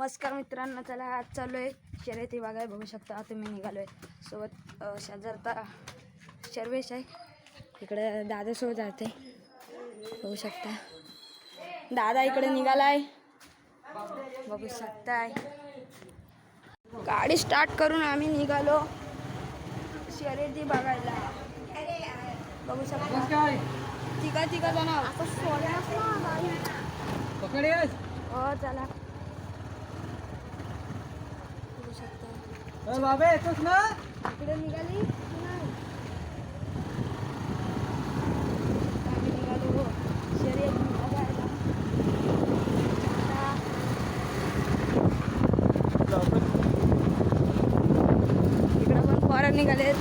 नमस्कार मित्रांनो चला आज चालू आहे. शर्यती बघाय बघू शकता तुम्ही निघालो आहे सोबत शेजारता शर्वेश आहे. इकडे दादासोबत जाते. बघू शकता. दादा इकडे निघालाय. बघू शकताय. गाडी स्टार्ट करून आम्ही निघालो. शर्यती बघायला. बघू शकता. तिघा तिघा जण हो चला बघू शकता बाबा येतोस ना? इकडे निघाली? निघालो हो. इकडं पण पोरं निघाले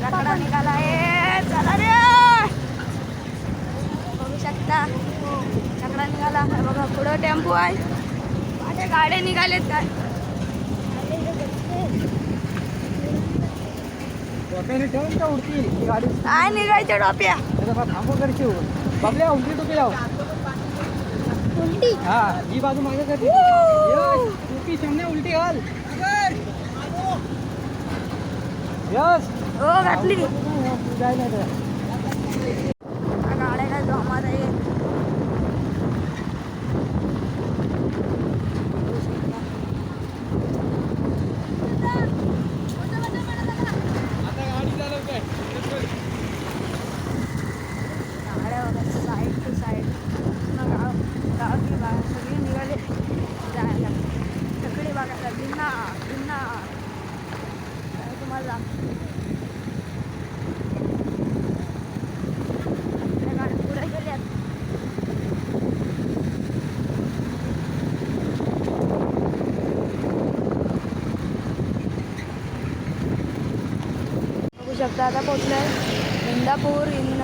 चकडा निघाला. चला रे. बघू शकता. निघाला. बघा पुढं टेम्पो आहे. माझ्या गाड्या निघालेत काय? काय निघायच्या बाबल्या उलटी टोपी लाव उलटी. हा ही बाजू मागे यस टोपी सामने उलटी घाल Yes. Oh, Gatli. काय पुढे गेल्यात बघू शकता आता पोचलोय इंदापूर इंद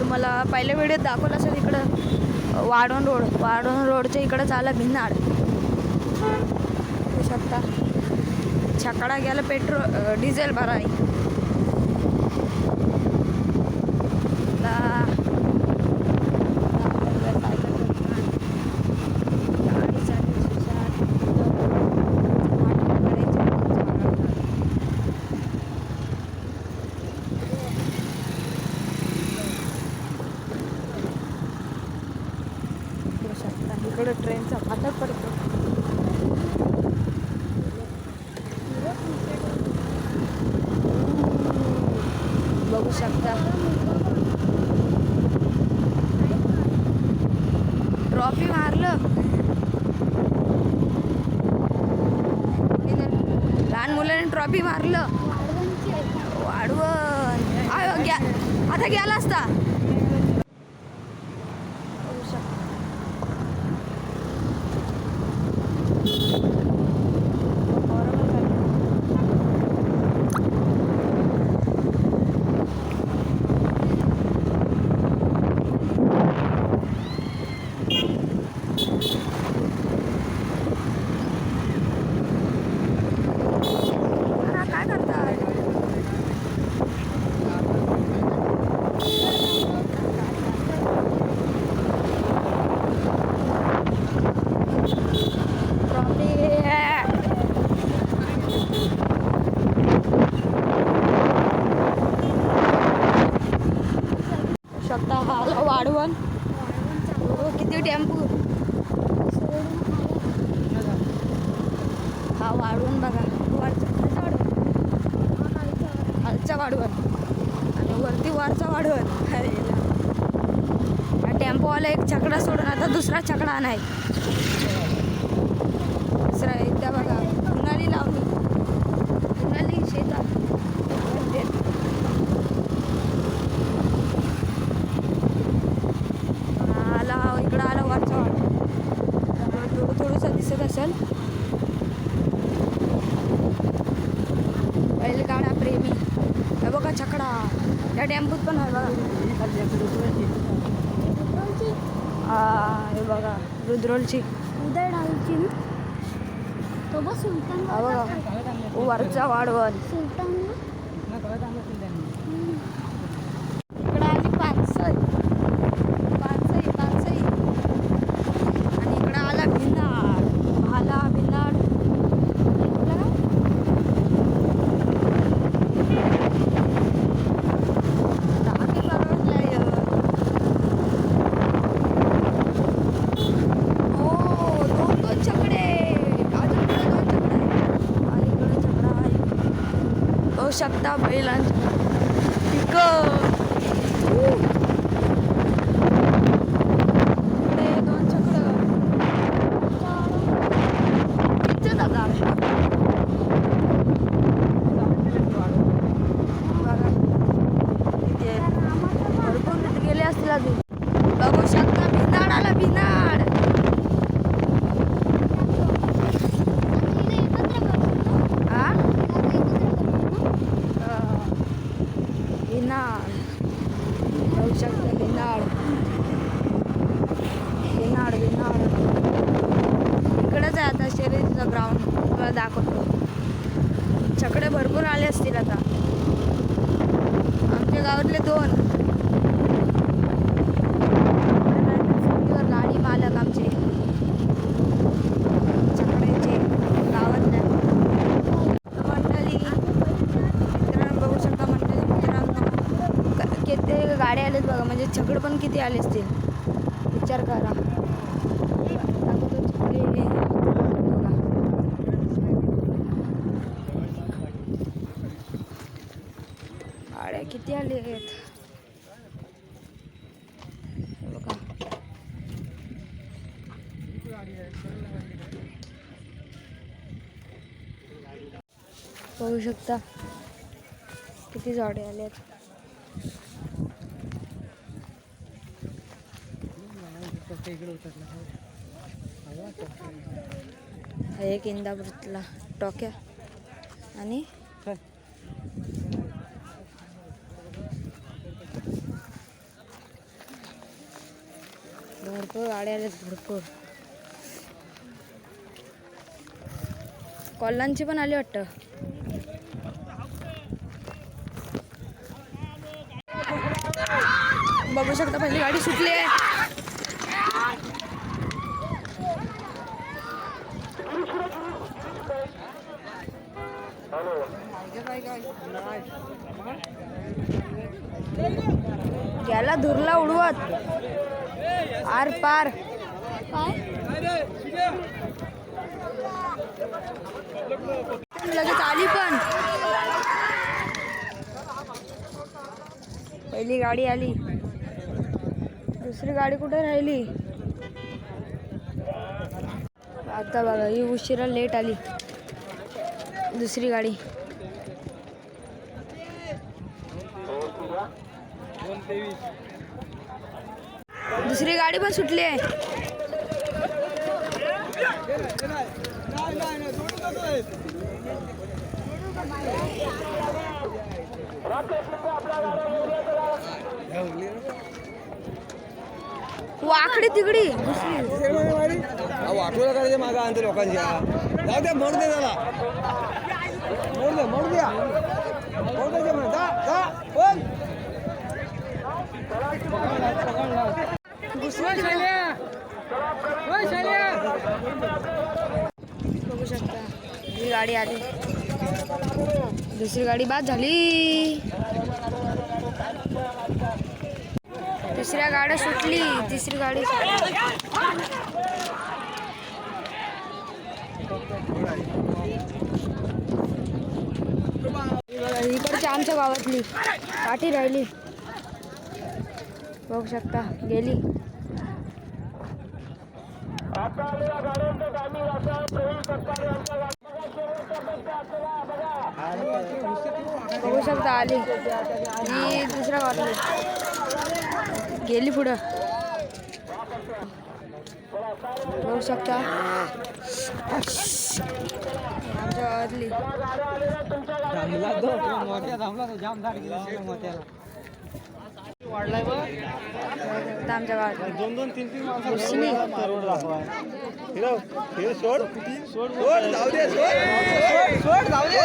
तुम्हाला पहिल्या व्हिडिओत दाखवलं असेल इकडं. वाढवण रोड वाढवण रोडच्या इकडं चाला भिन्नाड. बघू शकता. छकडा गेला पेट्रोल डिझेल भराय आता गाडी चालली सुसाट. नाटक करायचे. बघू शकता इकडं ट्रेनचा फाटक पडतो बघू शकता ट्रॉफी मारलं लहान मुलाने मारलं वाढवण आयो, ग्या आता गेला असता बघू शकता बरोबर झालं. अरे, काय करताय ट्रॉफी शकता हा वाढवण किती टेम्पू. हा वाढवून बघा. वरचा खालचा वाढवण आणि वरती वरचा वाढवण अरे हा टेम्पोवाला एक छकडा सोडून आता दुसरा छकडा नाही. दुसरा एकदा बघा उन्हाळी लावली उन्हाळी शेतात आला इकडं आला वरचा वाढ थोडं थोडंसं दिसत असेल बैलगाडा प्रेमी हे बघा छकडा त्या टेम्पोत पण आहे. बघा ही बघा रुद्रोलची. उदय डाळीची ना तो बघ. वरचा वाढवण. सुलतान ना ना कळत आणलं असेल त्यांनी इकडं आली पानसई पानसई पानसई आणि इकडं आला भिनाड आला भिनाड इकडं ना? टाकी परवडला य. ओ, दोन दोन छकडे बाजूकडे दोन छकडे अलीकडे छकडा आहे बघू शकता बैलांच्या पिकं इकडे दोन चक्र इथं दादा बघा इथे भरपूर तिथे गेले असतील अजून बघू शकता भिनाड आला भिनाड आ भिनाड बघू शकता भिनाड भिनाड भिनाड इकडंच आहे आता शर्यतीचं ग्राउंड तुम्हाला दाखवतो. छकडे भरपूर आले असतील आता. आमच्या गावातले दोन. गाडी मालक आमचे. छकड्याचे. गावातल्या मंडळी मित्रांनो बघू शकता मंडळी मित्रांनो. क- किती गाड्या आलेत बघा. म्हणजे छकड पण किती आले असतील? विचार करा दाखवतो छकडे बघा गाड्या किती आले आहेत बघा बघू शकता. किती झाडे आले आहेत. हा एक इंदापूरला टोक्या आणि? भरपूर गाड्या आल्यात भरपूर. कॉलांची पण आली वाटतं. बघू शकता पहिली गाडी सुटली आहे. गेला धुरला उडवत. आर पार. काय लगेच आली पण. पहिली गाडी आली. दुसरी गाडी कुठे राहिली? आता बघा ही उशिरा लेट आली. दुसरी गाडी. दुसरी गाडी पण सुटली आहे. वाकडी तिकडी वाटूला करायचे मागा आणते लोकांच्या. जाऊ द्या मोड दे त्याला. मोड दे मोड द्या. मोड द्यायचे म्हणे जा जा बोल. दुसरी बघू शकता ही गाडी आली. दुसरी गाडी बाद झाली. तिसऱ्या गाड्या सुटली. तिसरी गाडी सुटली. इकडची आमच्या गावातली. पाठी राहिली. बघू शकता गेली. बघू शकता आली. ही दुसरा गावातली गेली पुढं. बघू शकता. आमच्या गावातली थांबला तो. मोठ्या थांबला तो. जाम झाड गेला. मोठ्याला. दोन दोन तीन तीन सोड. सोड जाऊ दे सोड. जाऊ दे.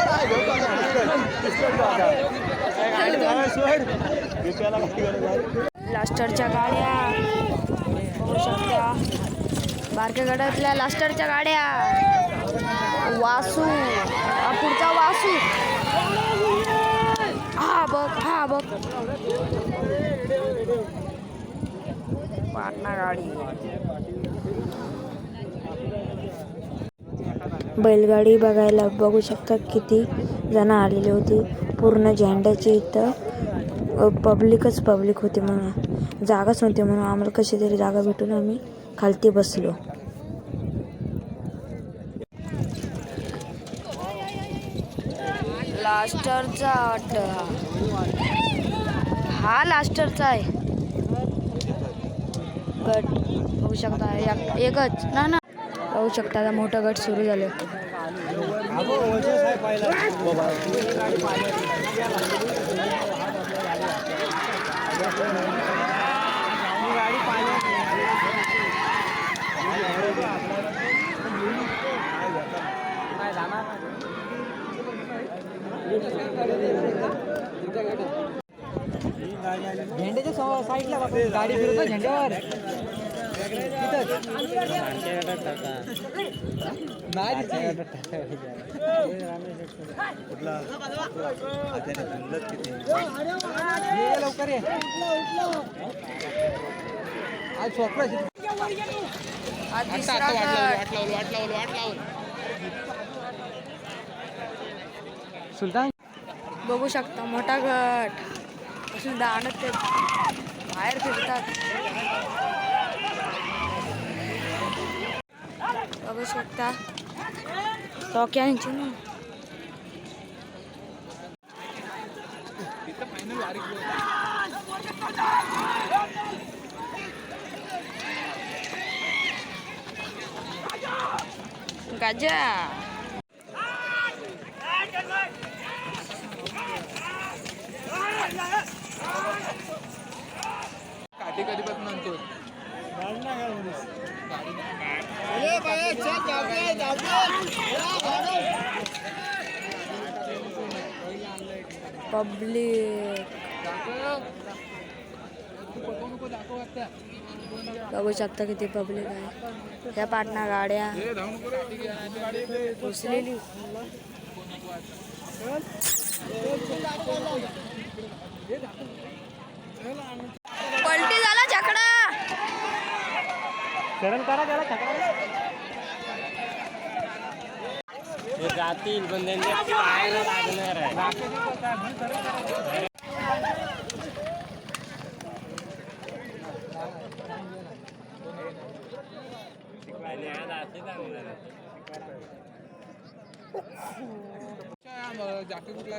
लास्टरच्या गाड्या. शकता. बारक्या गडातल्या लास्टरच्या गाड्या. वासू. पुढचा वासू. हा बघ हा बघ पाटणा गाडी. बैलगाडी बघायला बघू शकता किती जण आलेली होती. पूर्ण झेंड्याची इथं पब्लिकच पब्लिक होती म्हणून जागाच नव्हती म्हणून आम्हाला कशी तरी जागा भेटून आम्ही खालती बसलो. लास्टरचा वाटत हा लास्टरचा आहे. गट. होऊ शकता. एकच. ना ना. पाहू शकता आता मोठं गट सुरू झालं झेंड्याच्या साईडला गाडी फिरतो झेंड्यावर. लवकर आज स्वप्न सुलतान? बघू शकता मोठा गट. असून दाणत ते बाहेर फिरतात. बघू शकता. टोक्यांची ना. गाजा. काठी कधीपासून आणतो पब्लिक. बघू शकता किती पब्लिक आहे. त्या पाटणा गाड्या. घुसलेली. पलटी झाला छकडा. शरण करा त्याला छकडा. जातील पण त्यांच्या पायाला लागणार आहे. जाकी कुठला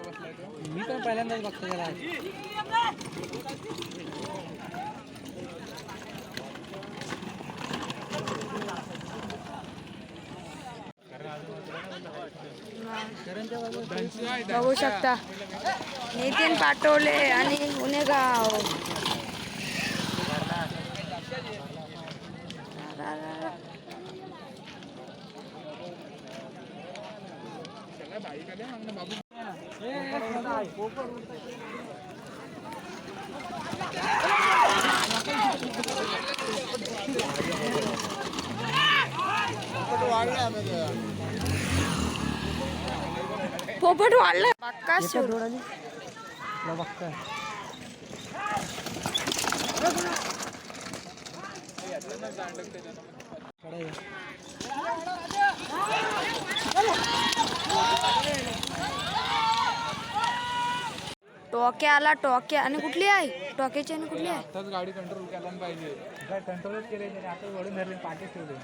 बसलाय तो. मी पण पहिल्यांदाच बघतो त्याला बघू शकता. नितीन पाटोले आणि गुन्हेगाव पोपट वाढलं पक्का सुरू बघतोय टोक्या आला टोक्या आणि कुठली आहे? टोक्याची आणि कुठली आहे? आताच गाडी कंट्रोल केला पाहिजे. काय कंट्रोलच केले त्याने आता वडून धरले पाठी ठेवले.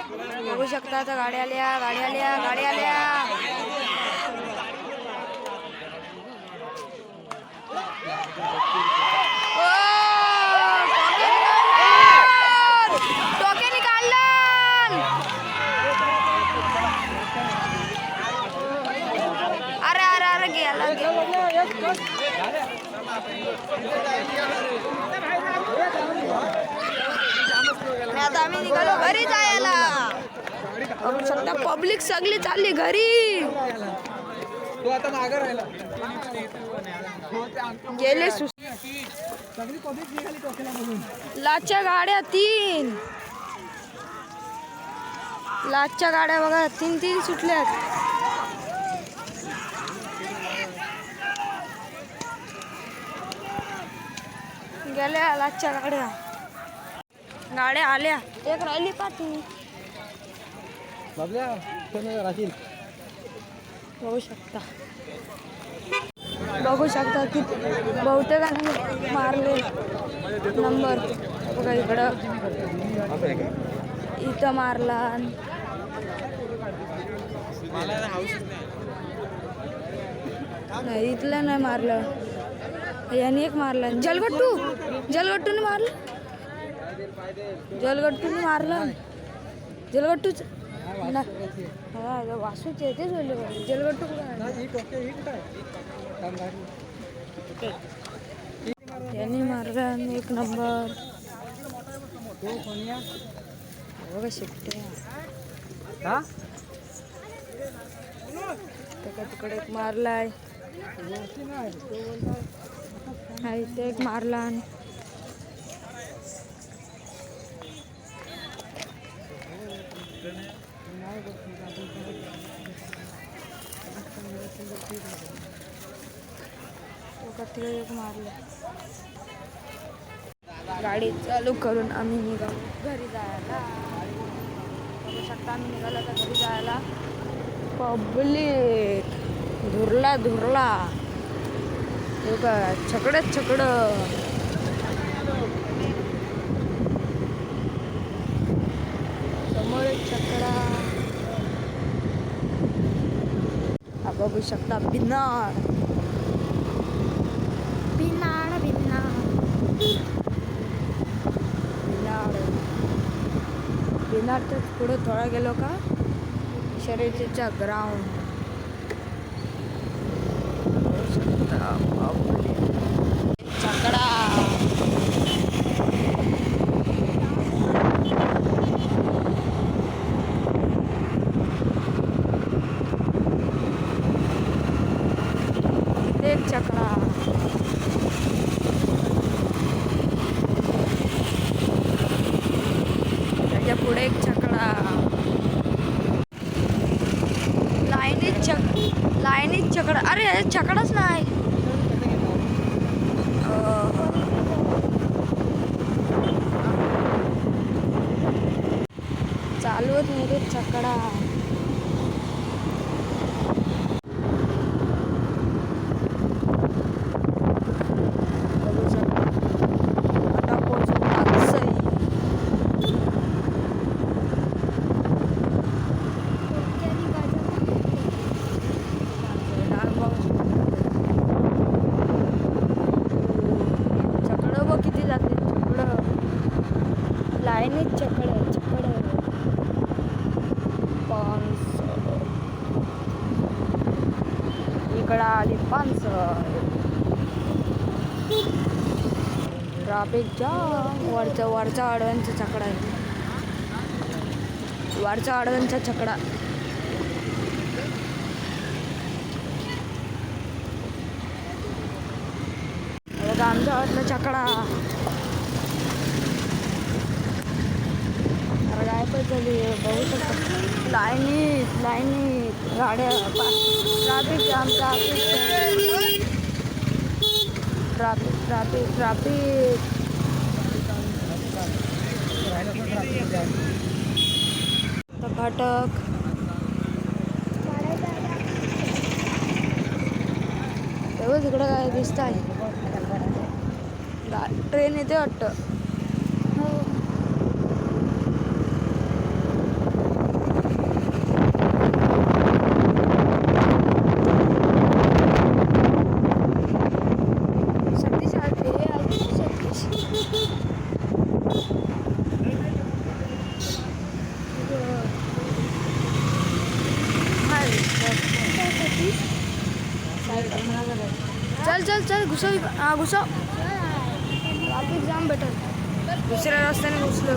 तिकडं बघू बघू शकता आता गाड्या आल्या गाड्या आल्या गाड्या आल्या. आता आम्ही निघालो घरी जायला. बघू शकता पब्लिक सगळी चालली घरी. तो गेले लाचच्या गाड्या तीन. लाचच्या गाड्या बघा तीन तीन सुटल्यात. गेल्या लाचच्या गाड्या. गाड्या आल्या. एक राहिली पाठी बाबल्या राहतील बघू शकता. बघू शकता की बहुतेकांनी मारले नंबर. बघा इकडं. इथं मारला. नाही इथलं नाही मारलं. याने एक मारलं. जलगट्टू! जलगट्टूने मारलं. जलगट्टूने मारलं. जलगट्टूच हा वासूच येतेच बोलले जलगट्टू कुठं आहे? त्यांनी मारला आणि एक नंबर. बघा हा? त्याच्या तिकडे एक मारलाय. हा इथे एक मारला आणि तो तिकडे एक मारलं गाडी चालू करून आम्ही निघालो. घरी जायला. बघू शकता आम्ही निघालो तर घरी जायला. पब्लिक. धुरला धुरला. हे का छकड समोर एक छकडा हा बघू शकता. बिनाड. बिनाड बिनाड. बिनाड. बिनाडच्या पुढे थोडा गेलो का? शर्यतीचा ग्राउंड छकडा एक चकडा त्याच्या पुढे एक चकडा लाईनीत चक लाईनीत चकडा अरे चकडाच छकडाच नाही अं. चालवत नाही रे छकडा बघू शकता. आता पोहोचू टाकसई. छकडं बघ किती जाते छकडं लाईनीत छकडं छकडं पानस इकडं आली पानस ट्राफिक जाम वरचा वरचा आडव्यांचा छकडा आहे. वरचा आडव्यांचा छकडा. बघा आमच्या वाटलं छकडा. अरे काय पण झाली बघू शकतो. लाईनीत लाईनीत गाड्या traffic jam traffic traffic traffic traffic. फाटक. तेव्हा तिकडं काय दिसत आहे ट्रेन येते वाटतं. घुसव इक- हा घुसव ट्रॅफिक जाम भेटल दुसऱ्या रस्त्याने घुसलो.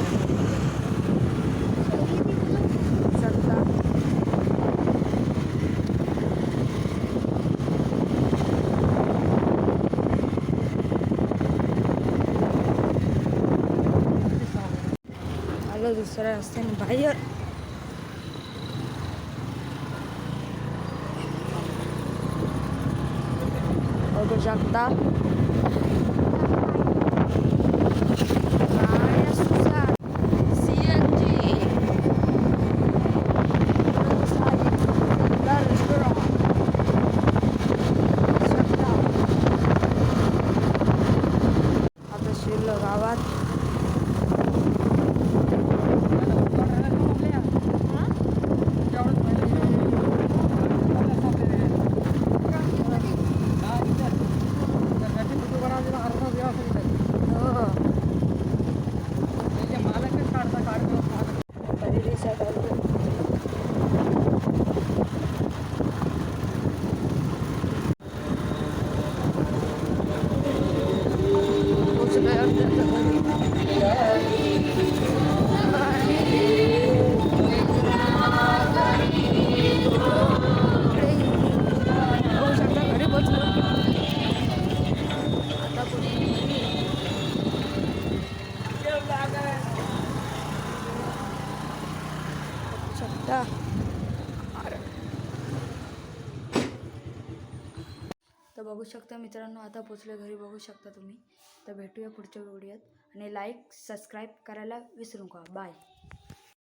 आलो दुसऱ्या रस्त्याने बाहेर. बघू शकता बघू शकता मित्रांनो आता पोचले घरी बघू शकता तुम्ही. तर भेटूया पुढच्या व्हिडिओत. आणि लाईक सबस्क्राईब करायला विसरू नका. बाय